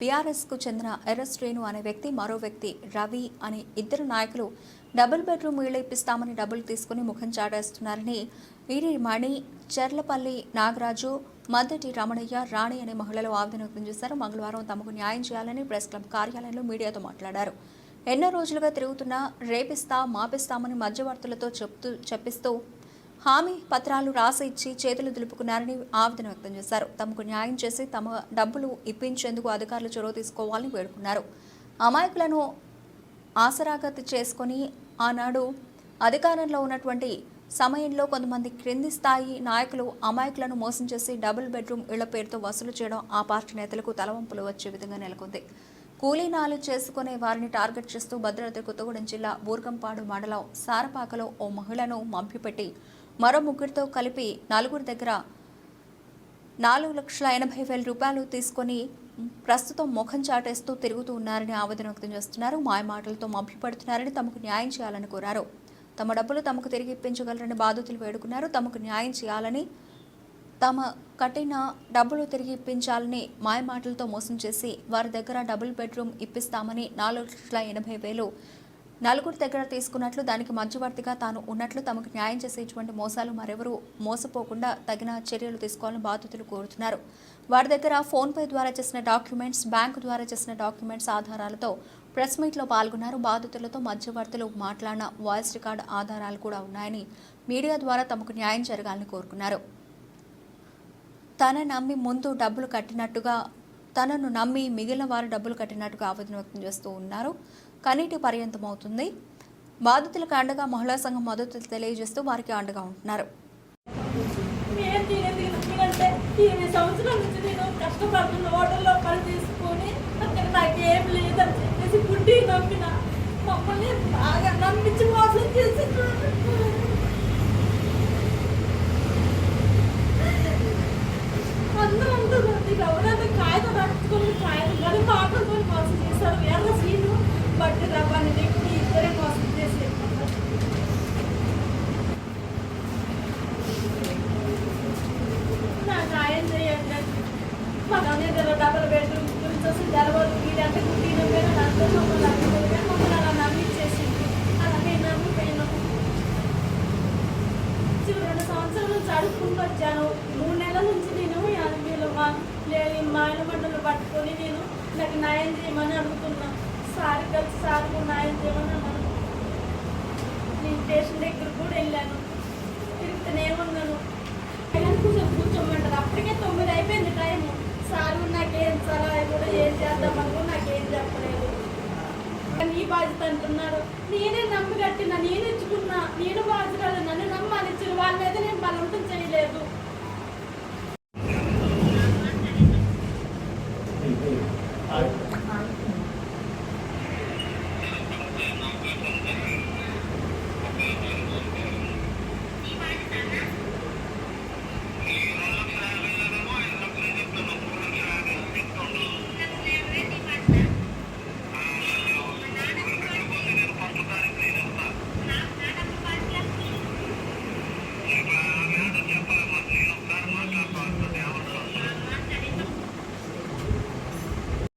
బీఆర్ఎస్కు చెందిన ఎర్రస్ శ్రేణు అనే వ్యక్తి మరో వ్యక్తి రవి అనే ఇద్దరు నాయకులు డబుల్ బెడ్రూమ్ ఇళ్ళు ఇప్పిస్తామని డబ్బులు తీసుకుని ముఖం చాటేస్తున్నారని వీరి మణి చెర్లపల్లి నాగరాజు మద్దటి రమణయ్య రాణి అనే మహిళలు ఆవేదన వ్యక్తం చేశారు. మంగళవారం తమకు న్యాయం చేయాలని ప్రెస్ క్లబ్ కార్యాలయంలో మీడియాతో మాట్లాడారు. ఎన్నో రోజులుగా తిరుగుతున్న రేపిస్తా మాపిస్తామని మధ్యవర్తులతో చెప్తూ చెప్పిస్తూ హామీ పత్రాలు రాసి ఇచ్చి చేతులు దులుపుకున్నారని ఆవేదన వ్యక్తం చేశారు. తమకు న్యాయం చేసి తమ డబ్బులు ఇప్పించేందుకు అధికారులు చొరవ తీసుకోవాలని వేడుకున్నారు. అమాయకులను ఆసరాగతి చేసుకొని ఆనాడు అధికారంలో ఉన్నటువంటి సమయంలో కొంతమంది క్రింది స్థాయి నాయకులు అమాయకులను మోసం చేసి డబుల్ బెడ్రూమ్ ఇళ్ళ పేరుతో వసూలు చేయడం ఆ పార్టీ నేతలకు తలవంపులు వచ్చే విధంగా నెలకొంది. కూలీనాలు చేసుకునే వారిని టార్గెట్ చేస్తూ భద్రాద్రి కొత్తగూడెం జిల్లా బూర్గంపాడు మండలం సారపాకలో ఓ మహిళను మంపిపెట్టి మరో ముగ్గురితో కలిపి నలుగురి దగ్గర నాలుగు లక్షల ఎనభై వేల రూపాయలు తీసుకొని ప్రస్తుతం ముఖం చాటేస్తూ తిరుగుతూ ఉన్నారని ఆవేదన వ్యక్తం చేస్తున్నారు. మాయమాటలతో మభ్యపడుతున్నారని తమకు న్యాయం చేయాలని కోరారు. తమ డబ్బులు తమకు తిరిగి ఇప్పించగలరని బాధితులు వేడుకున్నారు. తమకు న్యాయం చేయాలని తమ కట్టిన డబ్బులు తిరిగి ఇప్పించాలని మాయమాటలతో మోసం చేసి వారి దగ్గర డబుల్ బెడ్రూమ్ ఇప్పిస్తామని నాలుగు లక్షల ఎనభై వేలు నలుగురు దగ్గర తీసుకున్నట్లు దానికి మధ్యవర్తిగా తాను ఉన్నట్లు తమకు న్యాయం చేసే ఇటువంటి మోసాలు మరెవరూ మోసపోకుండా తగిన చర్యలు తీసుకోవాలని బాధితులు కోరుతున్నారు. వారి దగ్గర ఫోన్పే ద్వారా చేసిన డాక్యుమెంట్స్ బ్యాంకు ద్వారా చేసిన డాక్యుమెంట్స్ ఆధారాలతో ప్రెస్ మీట్లో పాల్గొన్నారు. బాధితులతో మధ్యవర్తులు మాట్లాడిన వాయిస్ రికార్డ్ ఆధారాలు కూడా ఉన్నాయని మీడియా ద్వారా తమకు న్యాయం జరగాలని కోరుకున్నారు. తన నమ్మి ముందు డబ్బులు కట్టినట్టుగా తనను నమ్మి మిగిలిన వారు డబ్బులు కట్టినట్టుగా ఆవేదన వ్యక్తం చేస్తూ ఉన్నారు. కనీటి పర్యంతం అవుతుంది బాధితులకు అండగా మహిళా సంఘం మద్దతు తెలియజేస్తూ వారికి అండగా ఉంటున్నారు. మమ్మల్ని బాగా నమ్మించి మోసం చేసి అందరూ అంటారు నీకు ఎవరైనా కాగితం రాసుకొని కాగితం కానీ మాటలతో మోసం చేశారు ఎర్ర సీను బట్టి రవ్వని వ్యక్తి ఇద్దరే మోసం చేసి నాకు సాయం చేయండి మా అనేది డబల్ బెడ్రూమ్ గురించి వస్తే జరగదు వీడంటే కుట్టిన మీద అంతా మమ్మల్ని నమ్మిపోయి మమ్మల్ని అలా నమ్మించేసింది అలా మేము నమ్మిపోయినాము చివరి రెండు సంవత్సరాల నుంచి అడుక్కుంటూ వచ్చాను మూడు నెలల నుంచి నేను వీళ్ళు మా లే- మా ఆయన మండలు పట్టుకొని నేను నాకు న్యాయం చేయమని అడుగుతున్నా. సార్ కలిసి సార్కు న్యాయం చేయమని అన్నాను నేను స్టేషన్ దగ్గర కూడా వెళ్ళాను తిరుగుతూనే ఉన్నాను ఆయన కూర్చొని కూర్చోమంటారు అప్పటికే తొమ్మిది అయిపోయింది టైం సార్ కూడా నాకేం సలహా కూడా ఏం చేద్దామని కూడా నాకేం చెప్పలేదు నీ బాధ్యత అంటున్నారు. నేనే నమ్మి కట్టిన నేను ఇచ్చుకున్నా నేను బాధ్యత నన్ను నమ్మనిచ్చిన వాళ్ళ మీద నేను బలవంతం చేయలేదు.